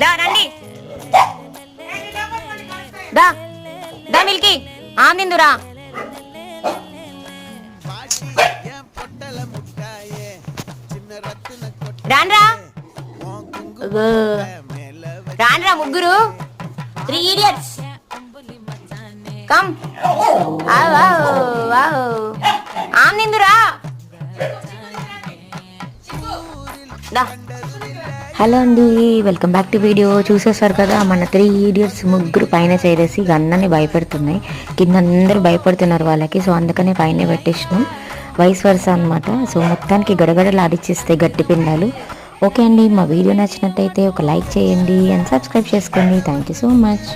దా రండి దా దా మిల్కి ఆందిందురా రాన్రా అగో. రాన్రా ముగ్గురు త్రీ ఇడియట్స్ కమ్. హలో అండి వెల్కమ్ బ్యాక్ టు వీడియో. చూసేసారు కదా మన త్రీ ఈడియట్స్ ముగ్గురు పైన చేరేసి ఇక అందరినీ భయపెడుతున్నాయి. కింద అందరూ భయపడుతున్నారు వాళ్ళకి సో అందుకనే పైన పెట్టేసినాం. వైస్ వరుస అనమాట సో మొత్తానికి గడగడలు ఆడిచ్చేస్తాయి గట్టి పిండాలు. ఓకే అండి మా వీడియో నచ్చినట్టయితే ఒక లైక్ చేయండి అండ్ సబ్స్క్రైబ్ చేసుకోండి. Thank you so much